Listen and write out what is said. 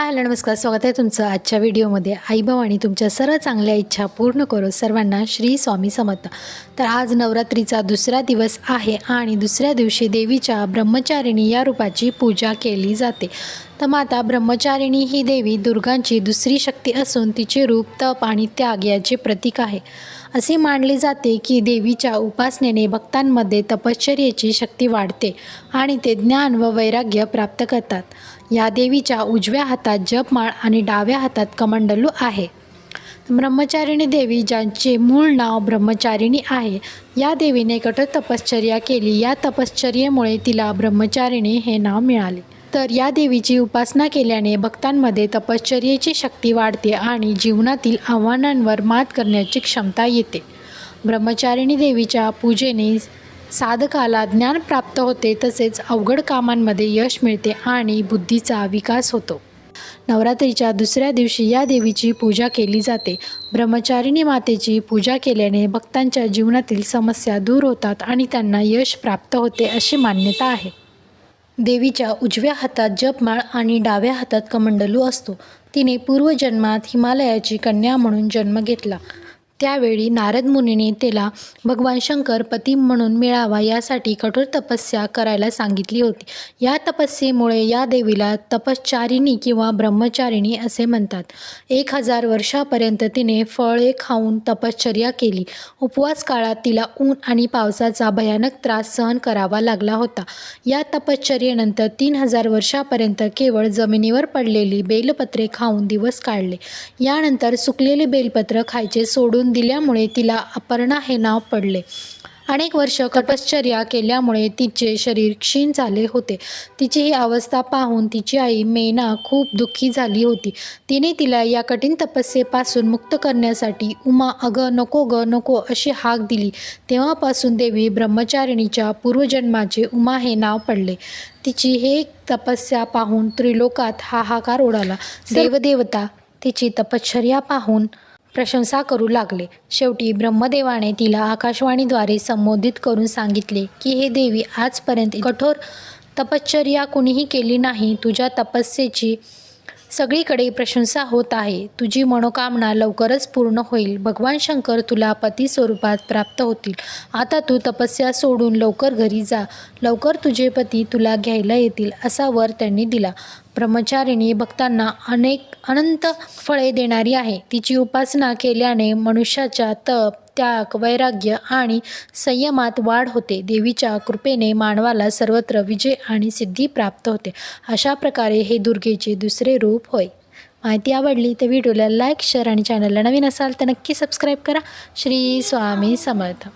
Hi hello नमस्कार. स्वागत आहे तुमचं आजच्या व्हिडिओमध्ये. आई भवानी तुमच्या सर्व चांगल्या इच्छा पूर्ण करो सर्वांना श्री स्वामी समर्थ. तर आज नवरात्रीचा दुसरा दिवस आहे आणि दुसऱ्या दिवशी देवीच्या ब्रह्मचारिणी या रूपाची पूजा केली जाते. तर माता ब्रह्मचारिणी ही देवी दुर्गांची दुसरी शक्ती असून तिचे रूप तप आणि त्याग याचे प्रतीक आहे. असे मानले जाते की देवीच्या उपासनेने भक्तांमध्ये तपश्चर्याची शक्ती वाढते आणि ते ज्ञान व वैराग्य प्राप्त करतात. या देवीच्या उजव्या हातात जपमाळ आणि डाव्या हातात कमंडलू आहे. ब्रह्मचारिणी देवी ज्यांचे मूळ नाव ब्रह्मचारिणी आहे या देवीने कठोर तपश्चर्या केली. या तपश्चर्येमुळे तिला ब्रह्मचारिणी हे नाव मिळाले. तर या देवीची उपासना केल्याने भक्तांमध्ये तपश्चर्येची शक्ती वाढते आणि जीवनातील आव्हानांवर मात करण्याची क्षमता येते. ब्रह्मचारिणी देवीच्या पूजेने साधकाला ज्ञान प्राप्त होते तसेच अवघड कामांमध्ये यश मिळते आणि बुद्धीचा विकास होतो. नवरात्रीच्या दुसऱ्या दिवशी या देवीची पूजा केली जाते. ब्रह्मचारिणी मातेची पूजा केल्याने भक्तांच्या जीवनातील समस्या दूर होतात आणि त्यांना यश प्राप्त होते अशी मान्यता आहे. देवीच्या उजव्या हातात जपमाळ आणि डाव्या हातात कमंडलू असतो. तिने पूर्वजन्मात हिमालयाची कन्या म्हणून जन्म घेतला. त्यावेळी नारद मुनीने तिला भगवान शंकर पती म्हणून मिळावा यासाठी कठोर तपस्या करायला सांगितली होती. या तपस्येमुळे या देवीला तपश्चारिणी किंवा ब्रह्मचारिणी असे म्हणतात. एक हजार वर्षापर्यंत तिने फळे खाऊन तपश्चर्या केली. उपवास काळात तिला ऊन आणि पावसाचा भयानक त्रास सहन करावा लागला होता. या तपश्चर्येनंतर तीन हजार वर्षापर्यंत केवळ जमिनीवर पडलेली बेलपत्रे खाऊन दिवस काढले. यानंतर सुकलेले बेलपत्र खायचे सोडून दिल्यामुळे तिला अपर्णा हे नाव पडले. अनेक वर्ष तपश्चर्या केल्यामुळे तिचे शरीर क्षीण झाले होते. तिची ही अवस्था पाहून तिची आई मेना खूप दुःखी झाली होती. तिने तिला या कठीण तपस्येपासून मुक्त करण्यासाठी उमा अगं नको ग नको अशी हाक दिली. तेव्हापासून देवी ब्रह्मचारिणीच्या पूर्वजन्माचे उमा हे नाव पडले. तिची हे तपस्या पाहून त्रिलोकात हाहाकार उडाला. देवदेवता तिची तपश्चर्या पाहून प्रशंसा करू लागले. शेवटी ब्रह्मदेवाने तिला आकाशवाणीद्वारे संबोधित करून सांगितले की हे देवी आजपर्यंत कठोर तपश्चर्या कुणीही केली नाही. तुझ्या तपस्येची सगळीकडे प्रशंसा होत आहे. तुझी मनोकामना लवकरच पूर्ण होईल. भगवान शंकर तुला पती स्वरूपात प्राप्त होतील. आता तू तपस्या सोडून लवकर घरी जा. लवकर तुझे पती तुला घ्यायला येतील असा वर त्यांनी दिला. ब्रह्मचारिणी भक्तांना अनेक अनंत फळे देणारी आहे. तिची उपासना केल्याने मनुष्याच्या तप त्याग वैराग्य आणि संयमात वाढ होते. देवीच्या कृपेने मानवाला सर्वत्र विजय आणि सिद्धी प्राप्त होते. अशा प्रकारे हे दुर्गेचे दुसरे रूप होय. माहिती आवडली तर व्हिडिओला लाईक शेअर आणि चॅनलला नवीन असाल तर नक्की सबस्क्राईब करा. श्री स्वामी समर्थ.